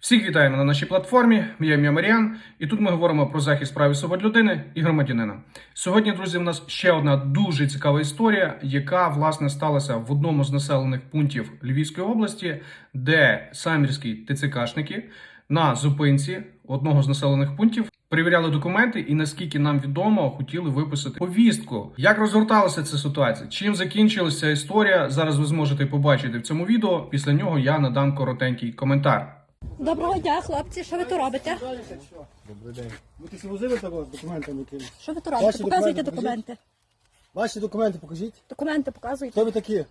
Всіх вітаємо на нашій платформі. Я ім'я Маріан, і тут ми говоримо про захист прав і свобод людини і громадянина. Сьогодні, друзі, у нас ще одна дуже цікава історія, яка власне сталася в одному з населених пунктів Львівської області, де самірські ТЦКшники на зупинці одного з населених пунктів перевіряли документи, і наскільки нам відомо, хотіли виписати повістку. Як розгорталася ця ситуація? Чим закінчилася історія? Зараз ви зможете побачити в цьому відео. Після нього я надам коротенький коментар. Доброго дня, хлопці. Що ви тут робите? Добрий день. Ви ти возили того з документами? Що ви тут робите? Ваші Показуйте документи документи. Ваші документи покажіть. Документи показуйте. Хто ви такі?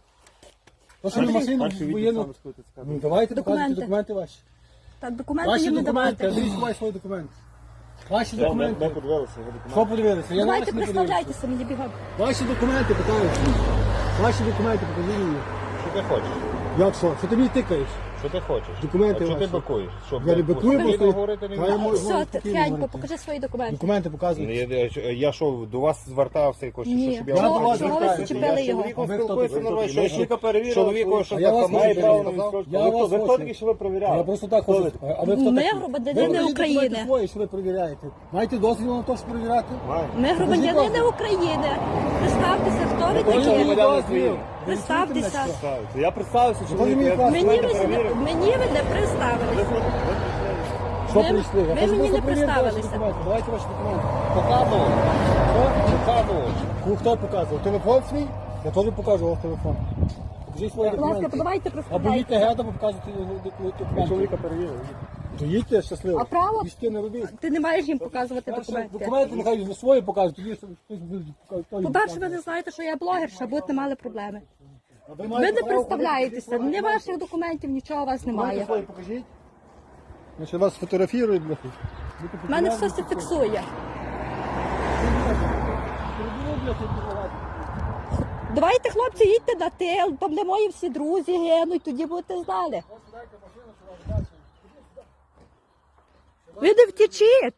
То, що ви машину воєнну... Ну, давайте показуйте Документи. документи ваші. Так, документи Ваші їм не документи, давати. Андрій, сховай свої документи. Ваші документи. подивилися. Що подивилися? Я на Давайте вас не подивився. представляйтеся мені бігом. Ваші документи питаю. Ваші документи покажіть мені. Що ти хочеш? Як що? Що ти мені тикаєш? Що ти хочеш? Документи а що ти ваші. бакуєш? Що, Я не блядь, бакую, спокійно просто- говорити не Та я можеш? можу. Все, говорити, покажи свої документи. Документи показуйте. Я, я, я що, до вас звертався якось, чи Ні. щоб я... Я Чого- вас чого ви звертаюся. зачепили Я його? чоловіком А ви хто спілкуюся такий? нормально, чоловіка перевірив, чоловіку, що я вас має право на відстрочку. Я Ви вас хто, хочу. хто що ви перевіряли? Я просто так Хто хочу. А ви хто Ми такі? громадянини Ви України. документи свої, що ви перевіряєте. Маєте дозвіл на те, що перевіряти? Ми громадянини України. Представтеся, ви дозвіл. Представтеся. Я представився, Покажіть чоловік, мені я. Мені ви, перевірив. мені ви не представилися. Що Ви- прийшли? Ви мені не представилися. Давайте ваші документи. Показував. Що? Хто показував? Телефон свій? Я теж покажу вам телефон. Покажіть свої Будь ласка, документи. давайте Або їдьте представляйте. геть, або показуйте документи. Чоловіка перевірив. То їдьте щасливо. А право? Їсти не робіть. Ти не маєш їм показувати Документи. документи. нехай ви свої покажуть, тоді хтось буде показувати. По-перше, ви не знаєте, що я блогерша, будете мали проблеми. Ви не представляєтеся, ні ваших документів, нічого у вас немає. свої покажіть. Ще вас фотографірую, бляха. У мене все це фіксує. Давайте, хлопці, їдьте на тил, там де мої всі друзі гинуть, тоді будете знали. Ви не.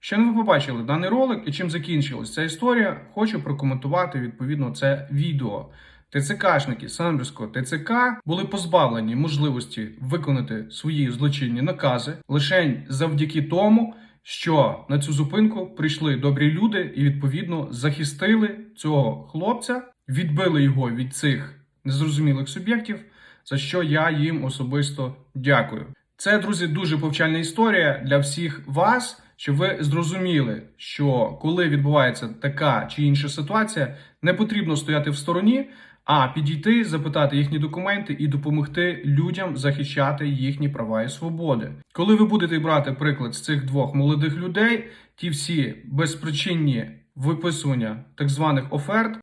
Ще не ви побачили даний ролик і чим закінчилась ця історія. Хочу прокоментувати відповідно це відео. ТЦКшники Самбірського ТЦК були позбавлені можливості виконати свої злочинні накази лише завдяки тому, що на цю зупинку прийшли добрі люди і відповідно захистили цього хлопця, відбили його від цих незрозумілих суб'єктів, за що я їм особисто дякую. Це, друзі, дуже повчальна історія для всіх вас, щоб ви зрозуміли, що коли відбувається така чи інша ситуація, не потрібно стояти в стороні, а підійти, запитати їхні документи і допомогти людям захищати їхні права і свободи. Коли ви будете брати приклад з цих двох молодих людей, ті всі безпричинні виписування так званих оферт,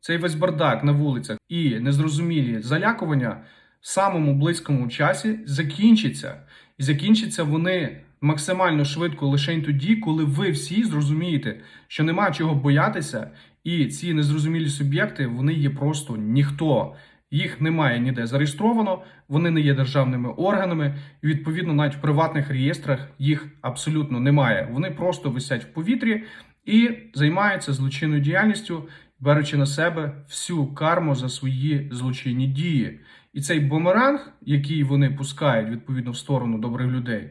цей весь бардак на вулицях і незрозумілі залякування самому близькому часі закінчиться. І закінчаться вони максимально швидко лише тоді, коли ви всі зрозумієте, що нема чого боятися, і ці незрозумілі суб'єкти вони є просто ніхто. Їх немає ніде зареєстровано, вони не є державними органами, і відповідно навіть в приватних реєстрах їх абсолютно немає. Вони просто висять в повітрі і займаються злочинною діяльністю, беручи на себе всю карму за свої злочинні дії. І цей бумеранг, який вони пускають відповідно в сторону добрих людей,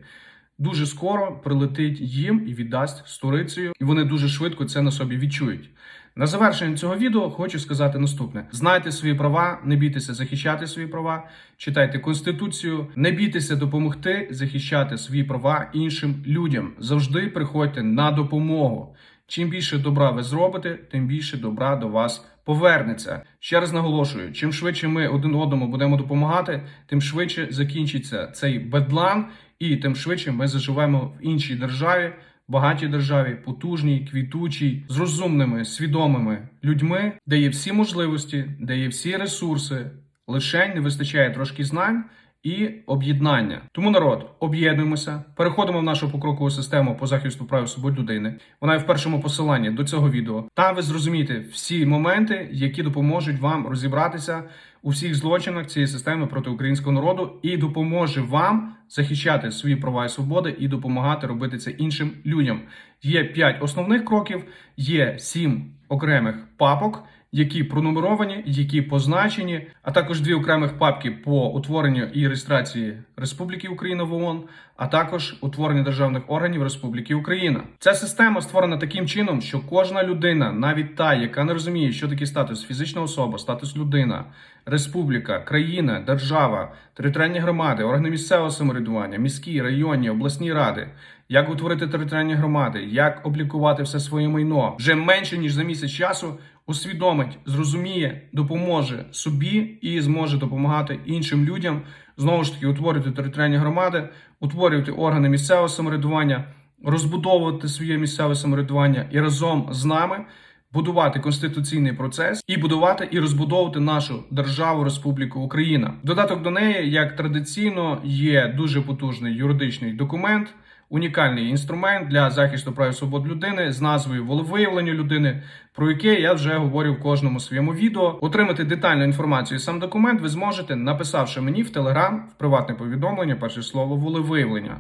дуже скоро прилетить їм і віддасть сторицею, і вони дуже швидко це на собі відчують. На завершення цього відео хочу сказати наступне: знайте свої права, не бійтеся захищати свої права, читайте конституцію, не бійтеся допомогти захищати свої права іншим людям. Завжди приходьте на допомогу. Чим більше добра ви зробите, тим більше добра до вас повернеться. Ще раз наголошую: чим швидше ми один одному будемо допомагати, тим швидше закінчиться цей бедлан, і тим швидше ми заживемо в іншій державі, багатій державі, потужній, квітучій, з розумними, свідомими людьми, де є всі можливості, де є всі ресурси. Лише не вистачає трошки знань і об'єднання. Тому народ, об'єднуємося, переходимо в нашу покрокову систему по захисту прав і свобод людини. Вона є в першому посиланні до цього відео. Там ви зрозумієте всі моменти, які допоможуть вам розібратися у всіх злочинах цієї системи проти українського народу, і допоможе вам захищати свої права і свободи і допомагати робити це іншим людям. Є п'ять основних кроків, є сім окремих папок, які пронумеровані, які позначені, а також дві окремих папки по утворенню і реєстрації Республіки Україна в ООН, а також утворення державних органів Республіки Україна. Ця система створена таким чином, що кожна людина, навіть та, яка не розуміє, що таке статус фізична особа, статус людина, республіка, країна, держава, територіальні громади, органи місцевого самоврядування, міські, районні, обласні ради. Як утворити територіальні громади, як облікувати все своє майно вже менше ніж за місяць часу усвідомить, зрозуміє, допоможе собі і зможе допомагати іншим людям знову ж таки утворювати територіальні громади, утворювати органи місцевого самоврядування, розбудовувати своє місцеве самоврядування і разом з нами будувати конституційний процес і будувати і розбудовувати нашу державу Республіку Україна. Додаток до неї, як традиційно, є дуже потужний юридичний документ. Унікальний інструмент для захисту прав і свобод людини з назвою волевиявлення людини, про яке я вже говорю в кожному своєму відео. Отримати детальну інформацію і сам документ ви зможете, написавши мені в Телеграм в приватне повідомлення, перше слово волевиявлення.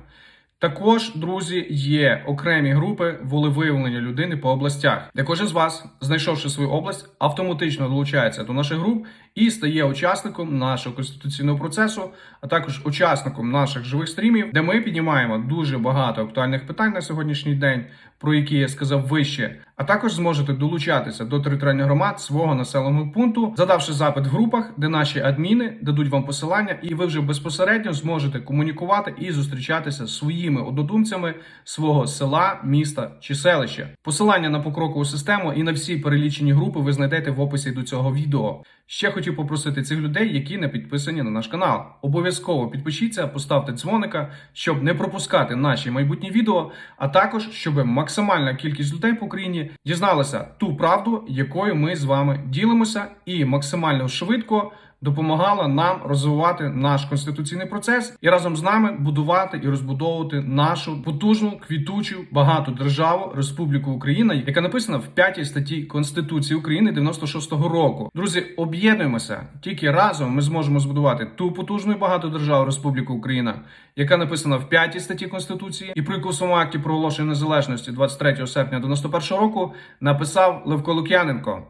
Також, друзі, є окремі групи волевиявлення людини по областях, де кожен з вас, знайшовши свою область, автоматично долучається до наших груп і стає учасником нашого конституційного процесу, а також учасником наших живих стрімів, де ми піднімаємо дуже багато актуальних питань на сьогоднішній день, про які я сказав вище. А також зможете долучатися до територіальних громад свого населеного пункту, задавши запит в групах, де наші адміни дадуть вам посилання, і ви вже безпосередньо зможете комунікувати і зустрічатися з своїми однодумцями свого села, міста чи селища. Посилання на покрокову систему і на всі перелічені групи ви знайдете в описі до цього відео. Ще хотів попросити цих людей, які не підписані на наш канал. Обов'язково підпишіться, поставте дзвоника, щоб не пропускати наші майбутні відео, а також щоб максимальна кількість людей по Україні дізналася ту правду, якою ми з вами ділимося, і максимально швидко допомагала нам розвивати наш конституційний процес і разом з нами будувати і розбудовувати нашу потужну квітучу багату державу Республіку Україна, яка написана в п'ятій статті Конституції України 96-го року. Друзі, об'єднуємося тільки разом. Ми зможемо збудувати ту потужну і багату державу Республіку Україна, яка написана в п'ятій статті Конституції, і про яку акті проголошення незалежності 23 серпня 91 року написав Левко Лук'яненко.